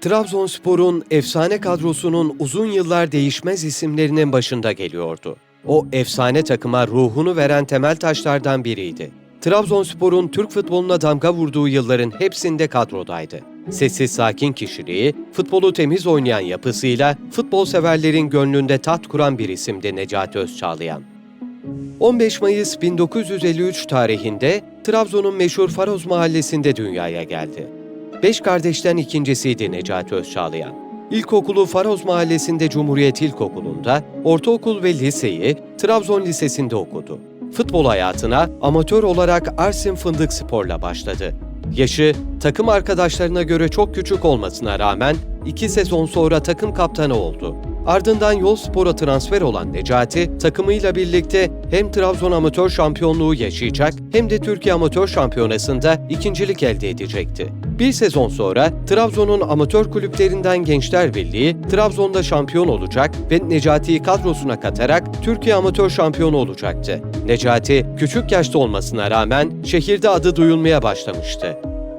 Trabzonspor'un efsane kadrosunun uzun yıllar değişmez isimlerinin başında geliyordu. O efsane takıma ruhunu veren temel taşlardan biriydi. Trabzonspor'un Türk futboluna damga vurduğu yılların hepsinde kadrodaydı. Sessiz sakin kişiliği, futbolu temiz oynayan yapısıyla futbol severlerin gönlünde tat kuran bir isimdi Necati Özçağlayan. 15 Mayıs 1953 tarihinde Trabzon'un meşhur Faroz mahallesinde dünyaya geldi. Beş kardeşten ikincisiydi Necati Özçağlayan. İlkokulu Faroz mahallesinde Cumhuriyet İlkokulu'nda, ortaokul ve liseyi Trabzon Lisesi'nde okudu. Futbol hayatına amatör olarak Arsin Fındık Spor'la başladı. Yaşı takım arkadaşlarına göre çok küçük olmasına rağmen iki sezon sonra takım kaptanı oldu. Ardından Yol Spor'a transfer olan Necati, takımıyla birlikte hem Trabzon Amatör Şampiyonluğu yaşayacak hem de Türkiye Amatör Şampiyonası'nda ikincilik elde edecekti. Bir sezon sonra Trabzon'un amatör kulüplerinden Gençler Birliği Trabzon'da şampiyon olacak ve Necati'yi kadrosuna katarak Türkiye Amatör Şampiyonu olacaktı. Necati küçük yaşta olmasına rağmen şehirde adı duyulmaya başlamıştı.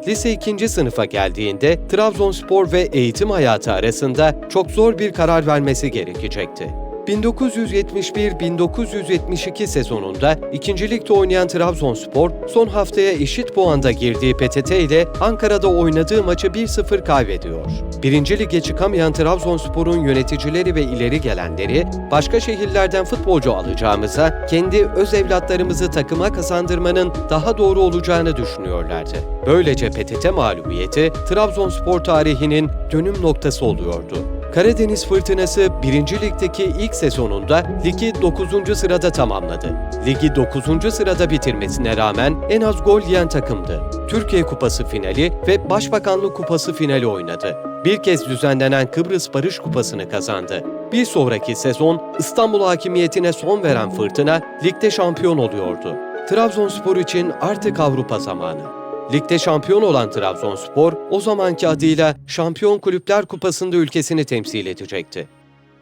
Lise 2. sınıfa geldiğinde Trabzonspor ve eğitim hayatı arasında çok zor bir karar vermesi gerekecekti. 1971-1972 sezonunda 2. Ligde oynayan Trabzonspor son haftaya eşit puanda girdiği PTT ile Ankara'da oynadığı maçı 1-0 kaybediyor. 1. Lige çıkamayan Trabzonspor'un yöneticileri ve ileri gelenleri başka şehirlerden futbolcu alacağımıza kendi öz evlatlarımızı takıma kazandırmanın daha doğru olacağını düşünüyorlardı. Böylece PTT mağlubiyeti Trabzonspor tarihinin dönüm noktası oluyordu. Karadeniz Fırtınası 1. Lig'deki ilk sezonunda ligi 9. sırada tamamladı. Ligi 9. sırada bitirmesine rağmen en az gol yiyen takımdı. Türkiye Kupası finali ve Başbakanlık Kupası finali oynadı. Bir kez düzenlenen Kıbrıs Barış Kupası'nı kazandı. Bir sonraki sezon İstanbul hakimiyetine son veren Fırtına ligde şampiyon oluyordu. Trabzonspor için artık Avrupa zamanı. Ligde şampiyon olan Trabzonspor, o zamanki adıyla Şampiyon Kulüpler Kupası'nda ülkesini temsil edecekti.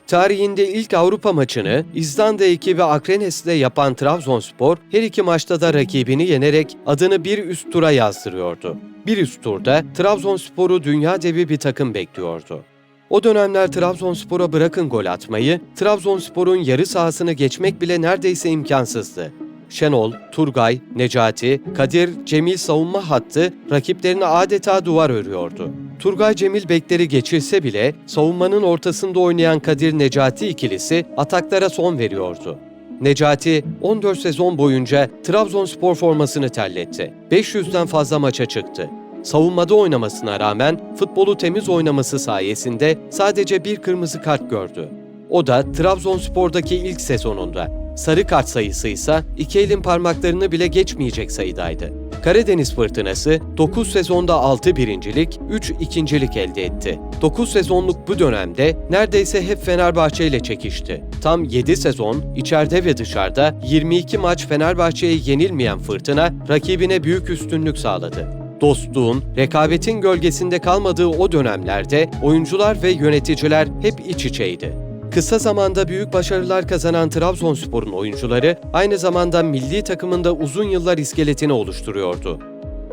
Tarihinde ilk Avrupa maçını İzlanda ekibi Akrenes'te yapan Trabzonspor, her iki maçta da rakibini yenerek adını bir üst tura yazdırıyordu. Bir üst turda Trabzonspor'u dünya devi bir takım bekliyordu. O dönemler Trabzonspor'a bırakın gol atmayı, Trabzonspor'un yarı sahasını geçmek bile neredeyse imkansızdı. Şenol, Turgay, Necati, Kadir, Cemil savunma hattı rakiplerine adeta duvar örüyordu. Turgay Cemil bekleri geçirse bile savunmanın ortasında oynayan Kadir Necati ikilisi ataklara son veriyordu. Necati 14 sezon boyunca Trabzonspor formasını terletti. 500'den fazla maça çıktı. Savunmada oynamasına rağmen futbolu temiz oynaması sayesinde sadece bir kırmızı kart gördü. O da Trabzonspor'daki ilk sezonunda. Sarı kart sayısı ise iki elin parmaklarını bile geçmeyecek sayıdaydı. Karadeniz Fırtınası 9 sezonda 6 birincilik, 3 ikincilik elde etti. 9 sezonluk bu dönemde neredeyse hep Fenerbahçe ile çekişti. Tam 7 sezon içeride ve dışarıda 22 maç Fenerbahçe'ye yenilmeyen Fırtına rakibine büyük üstünlük sağladı. Dostluğun, rekabetin gölgesinde kalmadığı o dönemlerde oyuncular ve yöneticiler hep iç içeydi. Kısa zamanda büyük başarılar kazanan Trabzonspor'un oyuncuları aynı zamanda milli takımında uzun yıllar iskeletini oluşturuyordu.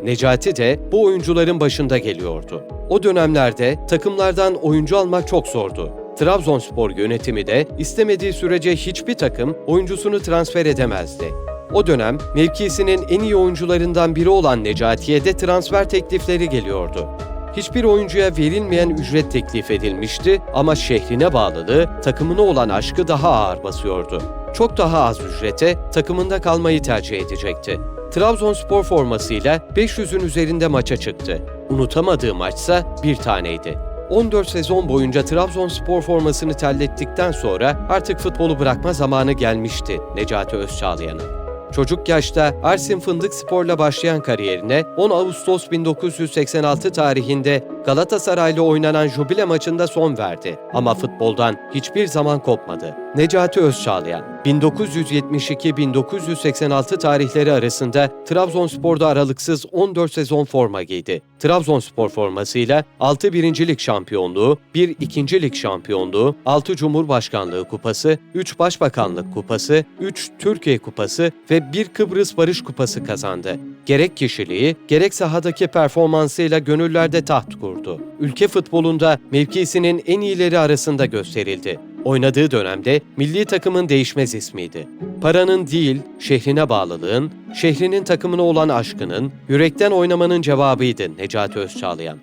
Necati de bu oyuncuların başında geliyordu. O dönemlerde takımlardan oyuncu almak çok zordu. Trabzonspor yönetimi de istemediği sürece hiçbir takım oyuncusunu transfer edemezdi. O dönem mevkisinin en iyi oyuncularından biri olan Necati'ye de transfer teklifleri geliyordu hiçbir oyuncuya verilmeyen ücret teklif edilmişti ama şehrine bağlılığı, takımına olan aşkı daha ağır basıyordu. Çok daha az ücrete takımında kalmayı tercih edecekti. Trabzonspor formasıyla 500'ün üzerinde maça çıktı. Unutamadığı maçsa bir taneydi. 14 sezon boyunca Trabzonspor formasını terlettikten sonra artık futbolu bırakma zamanı gelmişti Necati Özçağlayan'ın. Çocuk yaşta Arsin Fındık Spor'la başlayan kariyerine 10 Ağustos 1986 tarihinde Galatasaray'la oynanan jubile maçında son verdi. Ama futboldan hiçbir zaman kopmadı. Necati Özçağlayan, 1972-1986 tarihleri arasında Trabzonspor'da aralıksız 14 sezon forma giydi. Trabzonspor formasıyla 6 birincilik şampiyonluğu, 1 ikincilik şampiyonluğu, 6 Cumhurbaşkanlığı Kupası, 3 Başbakanlık Kupası, 3 Türkiye Kupası ve 1 Kıbrıs Barış Kupası kazandı. Gerek kişiliği, gerek sahadaki performansıyla gönüllerde taht kurdu. Oluşturdu. Ülke futbolunda mevkisinin en iyileri arasında gösterildi. Oynadığı dönemde milli takımın değişmez ismiydi. Paranın değil, şehrine bağlılığın, şehrinin takımına olan aşkının, yürekten oynamanın cevabıydı Necati Özçağlayan.